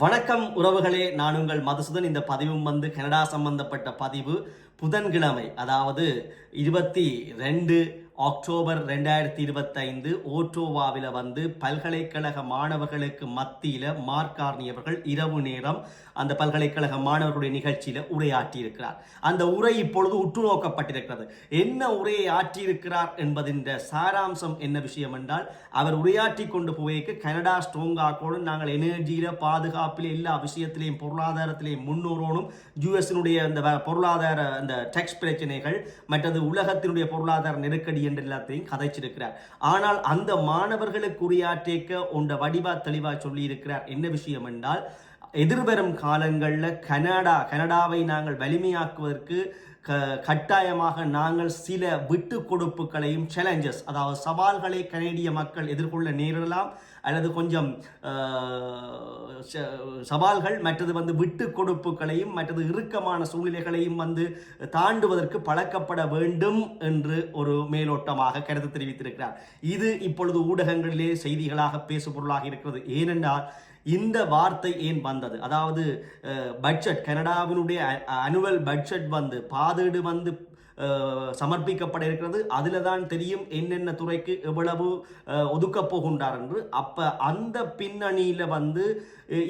வணக்கம் உறவுகளே நான் உங்கள் மதுசூதன். இந்த பதிவும் வந்து கனடா சம்பந்தப்பட்ட பதிவு புதன்கிழமை அதாவது இருபத்தி ரெண்டு அக்டோபர் ரெண்டாயிரத்தி இருபத்தைந்து ஓட்டோவாவில் வந்து பல்கலைக்கழக மாணவர்களுக்கு மத்தியில் மார்க்கார்னி அவர்கள் இரவு நேரம் அந்த பல்கலைக்கழக மாணவர்களுடைய நிகழ்ச்சியில் உரையாற்றியிருக்கிறார். அந்த உரை இப்பொழுது உற்று நோக்கப்பட்டிருக்கிறது என்ன உரையை ஆற்றியிருக்கிறார் என்பதின் சாராம்சம் என்ன விஷயம் என்றால் அவர் உரையாற்றி கொண்டு போய்க்கு கனடா ஸ்ட்ரோங்காக்கோடு நாங்கள் எனர்ஜியில் பாதுகாப்பில் எல்லா விஷயத்திலையும் பொருளாதாரத்திலையும் முன்னோரோனும் யூஎஸ்னுடைய அந்த வ- பொருளாதார அந்த டெக்ஸ் பிரச்சனைகள் மற்றது உலகத்தினுடைய பொருளாதார நெருக்கடி என்று எல்லாத்தையும் கதைச்சிருக்கிறார். ஆனால் அந்த மாணவர்களுக்கு உரியாற்றேக்க உண்ட வடிவா தெளிவா சொல்லி இருக்கிறார் என்ன விஷயம் என்றால் எதிர்வரும் காலங்களில் கனடா கனடாவை நாங்கள் வலிமையாக்குவதற்கு க கட்டாயமாக நாங்கள் சில விட்டு கொடுப்புகளையும் சேலஞ்சஸ் அதாவது சவால்களை கனேடிய மக்கள் எதிர்கொள்ள நேரிடலாம் அல்லது கொஞ்சம் ச- சவால்கள் மற்றது வந்து விட்டு கொடுப்புகளையும் மற்றது இறுக்கமான சூழ்நிலைகளையும் வந்து தாண்டுவதற்கு பழக்கப்பட வேண்டும் என்று ஒரு மேலோட்டமாக கருத்து தெரிவித்திருக்கிறார். இது இப்பொழுது ஊடகங்களிலே செய்திகளாக பேசுபொருளாக இருக்கிறது. ஏனென்றால் இந்த வார்த்தை ஏன் வந்தது? அதாவது பட்ஜெட் கனடாவினுடைய அனுவல் பட்ஜெட் வந்து பாதீடு வந்து சமர்ப்பிக்கப்பட இருக்கிறது. அதில் தான் தெரியும் என்னென்ன துறைக்கு எவ்வளவு ஒதுக்கப் போகின்றார் என்று. அப்போ அந்த பின்னணியில் வந்து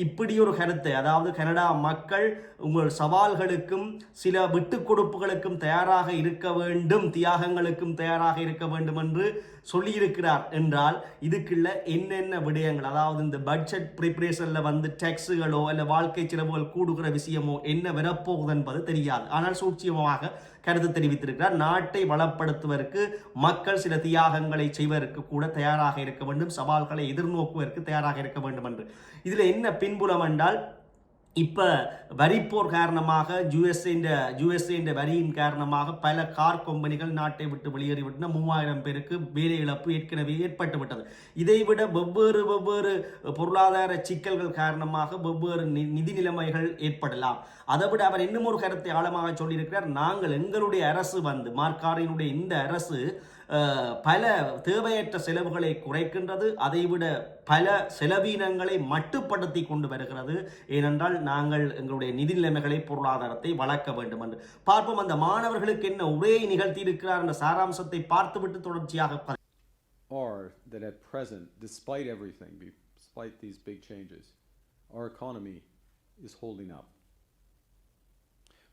இப்படி ஒரு கருத்தை அதாவது கனடா மக்கள் உங்கள் சவால்களுக்கும் சில விட்டு கொடுப்புகளுக்கும் தயாராக இருக்க வேண்டும் தியாகங்களுக்கும் தயாராக இருக்க வேண்டும் என்று சொல்லியிருக்கிறார். என்றால் இதுக்குள்ள என்னென்ன விடயங்கள் அதாவது இந்த பட்ஜெட் ப்ரிப்பரேஷனில் வந்து டேக்ஸுகளோ அல்ல வாழ்க்கை செலவுகள் கூடுகிற விஷயமோ என்ன வரப்போகுது என்பது தெரியாது. ஆனால் சூட்சியமாக கருத்து தெரிவித்திருக்கிறார். நாட்டை வளப்படுத்துவதற்கு மக்கள் சில தியாகங்களை செய்வதற்கு கூட தயாராக இருக்க வேண்டும். சவால்களை எதிர்நோக்குவதற்கு தயாராக இருக்க வேண்டும் என்று. இதில் என்ன பின்புலம் என்றால் இப்போ வரிப்போர் காரணமாக யுஎஸ்ஏன்ற யுஎஸ்ஏன்ற வரியின் காரணமாக பல கார் கம்பெனிகள் நாட்டை விட்டு வெளியேறிவிட்டன. மூவாயிரம் பேருக்கு வேலை இழப்பு ஏற்கனவே ஏற்பட்டு விட்டது இதைவிட வெவ்வேறு வெவ்வேறு பொருளாதார சிக்கல்கள் காரணமாக வெவ்வேறு நி- நிதி நிலைமைகள் ஏற்படலாம். அதை விட அவர் இன்னும் ஒரு கருத்தை ஆழமாக சொல்லியிருக்கிறார். நாங்கள் எங்களுடைய அரசு வந்து மார்க்காரினுடைய இந்த அரசு பல தேவையற்ற செலவுகளை குறைக்கின்றது அதைவிட பல செலவீனங்களை மட்டுப்படுத்தி கொண்டு வருகிறது ஏனென்றால் நாங்கள் எங்களுடைய நிதி நிலைமைகளை பொருளாதாரத்தை வளர்க்க வேண்டும் என்று பார்ப்போம் அந்த மாணவர்களுக்கு என்ன உரையை நிகழ்த்தி இருக்கிறார் என்ற சாராம்சத்தை பார்த்துவிட்டு தொடர்ச்சியாக are that at present, despite everything, despite these big changes, our economy is holding up.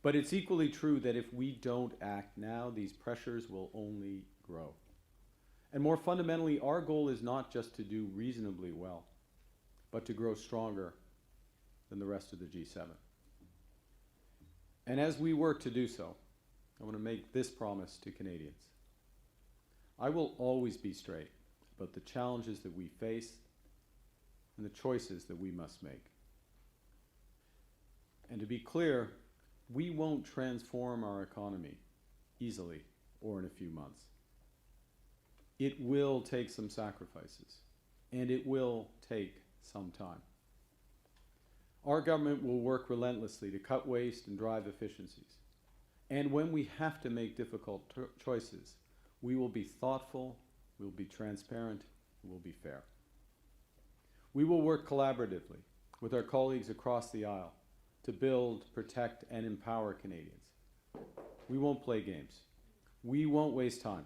But it's equally true that if we don't act now, these pressures will only grow. And more fundamentally, our goal is not just to do reasonably well, but to grow stronger than the rest of the G7. And as we work to do so, I want to make this promise to Canadians. I will always be straight about the challenges that we face and the choices that we must make. And to be clear, we won't transform our economy easily or in a few months. It will take some sacrifices, and it will take some time. Our government will work relentlessly to cut waste and drive efficiencies. And when we have to make difficult cho- choices, we will be thoughtful, we'll be transparent, we'll be fair. We will work collaboratively with our colleagues across the aisle to build, protect, and empower Canadians. We won't play games. We won't waste time.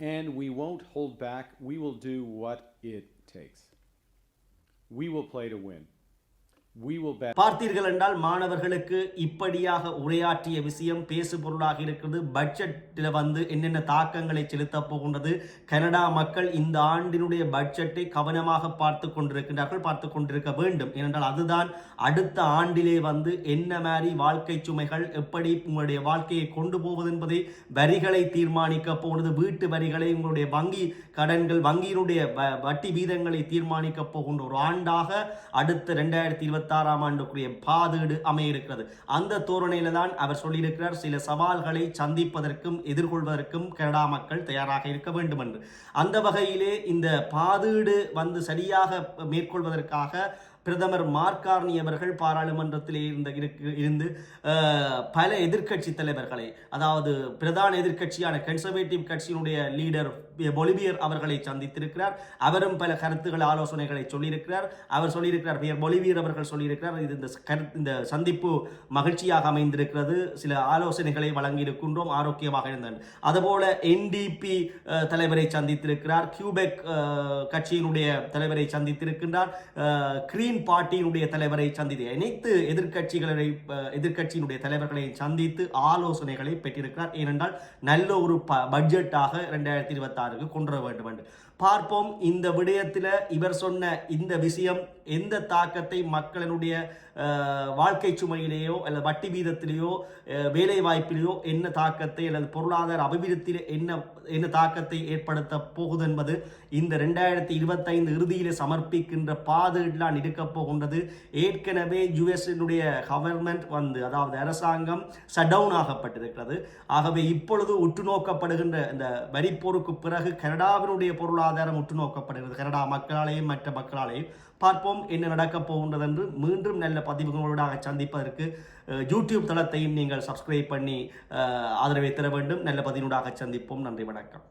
And we won't hold back. We will do what it takes. We will play to win. பார்த்தீர்கள் என்றால் மாணவர்களுக்கு இப்படியாக உரையாற்றிய விஷயம் பேசு பொருளாக இருக்கிறது. பட்ஜெட்டில் வந்து என்னென்ன தாக்கங்களை செலுத்தப் போகின்றது? கனடா மக்கள் இந்த ஆண்டினுடைய பட்ஜெட்டை கவனமாக பார்த்து கொண்டிருக்கின்றார்கள் பார்த்து கொண்டிருக்க வேண்டும். ஏனென்றால் அதுதான் அடுத்த ஆண்டிலே வந்து என்ன மாதிரி வாழ்க்கை சுமைகள் எப்படி உங்களுடைய வாழ்க்கையை கொண்டு போவது என்பதை வரிகளை தீர்மானிக்க போகிறது வீட்டு வரிகளை உங்களுடைய வங்கி கடன்கள் வங்கியினுடைய வட்டி வீதங்களை தீர்மானிக்க போகின்ற ஒரு ஆண்டாக அடுத்த ரெண்டாயிரத்தி இருபத்தி இருபத்தாறாம் ஆண்டுக்குரிய பாதீடு அமைய இருக்கிறது அந்த தோரணையில தான் அவர் சொல்லியிருக்கிறார் சில சவால்களை சந்திப்பதற்கும் எதிர்கொள்வதற்கும் கனடா மக்கள் தயாராக இருக்க வேண்டும் என்று அந்த வகையிலே இந்த பாதீடு வந்து சரியாக மேற்கொள்வதற்காக பிரதமர் மார்கார்னி அவர்கள் பாராளுமன்றத்திலே இருந்த இருந்து பல எதிர்க்கட்சி தலைவர்களை அதாவது பிரதான எதிர்க்கட்சியான கன்சர்வேட்டிவ் கட்சியினுடைய லீடர் பொலிவியர் அவர்களை சந்தித்திருக்கிறார். அவரும் பல கருத்துக்கள் ஆலோசனைகளை சொல்லியிருக்கிறார். அவர் சொல்லியிருக்கிறார் பியர் பொலிவியர் அவர்கள் சொல்லியிருக்கிறார். இது இந்த கருத்து இந்த சந்திப்பு மகிழ்ச்சியாக அமைந்திருக்கிறது. சில ஆலோசனைகளை வழங்கியிருக்கின்றோம் ஆரோக்கியமாக இருந்தது அதுபோல என்டிபி தலைவரை சந்தித்திருக்கிறார். கியூபெக் கட்சியினுடைய தலைவரை சந்தித்திருக்கின்றார். கிரீ கிரீன் பார்ட்டியினுடைய தலைவரை சந்தித்து அனைத்து எதிர்கட்சிகளை எதிர்கட்சியினுடைய தலைவர்களை சந்தித்து ஆலோசனைகளை பெற்றிருக்கிறார். ஏனென்றால் நல்ல ஒரு ப பட்ஜெட்டாக ரெண்டாயிரத்தி இருபத்தாறுக்கு கொண்டு வர வேண்டும் என்று பார்ப்போம் இந்த விடயத்தில் இவர் சொன்ன இந்த விஷயம் எந்த தாக்கத்தை மக்களினுடைய வாழ்க்கை சுமையிலேயோ அல்லது வட்டி வீதத்திலேயோ வேலை வாய்ப்பிலேயோ என்ன தாக்கத்தை அல்லது பொருளாதார அபிவிருத்தியில் என்ன என்ன தாக்கத்தை ஏற்படுத்த போகுது என்பது இந்த ரெண்டாயிரத்தி இருபத்தைந்து இறுதியில் சமர்ப்பிக்கின்ற பாதுகாலாம் இருக்கப் போகின்றது. ஏற்கனவே யுஎஸ்னுடைய கவர்மெண்ட் வந்து அதாவது அரசாங்கம் ஷட் டவுன் ஆகப்பட்டிருக்கிறது. ஆகவே இப்பொழுது உற்று நோக்கப்படுகின்ற இந்த வரிப்போருக்கு பிறகு கனடாவினுடைய பொருளாதாரம் உற்று நோக்கப்படுகிறது கனடா மக்களாலேயும் மற்ற மக்களாலேயும். பார்ப்போம் என்ன நடக்கப் போகின்றது என்று மீண்டும் நல்ல பதிவுகளோடாக சந்திப்பதற்கு யூடியூப் தளத்தையும் நீங்கள் சப்ஸ்கிரைப் பண்ணி ஆதரவை தர வேண்டும். நல்ல பதினூடாக சந்திப்போம். நன்றி வணக்கம்.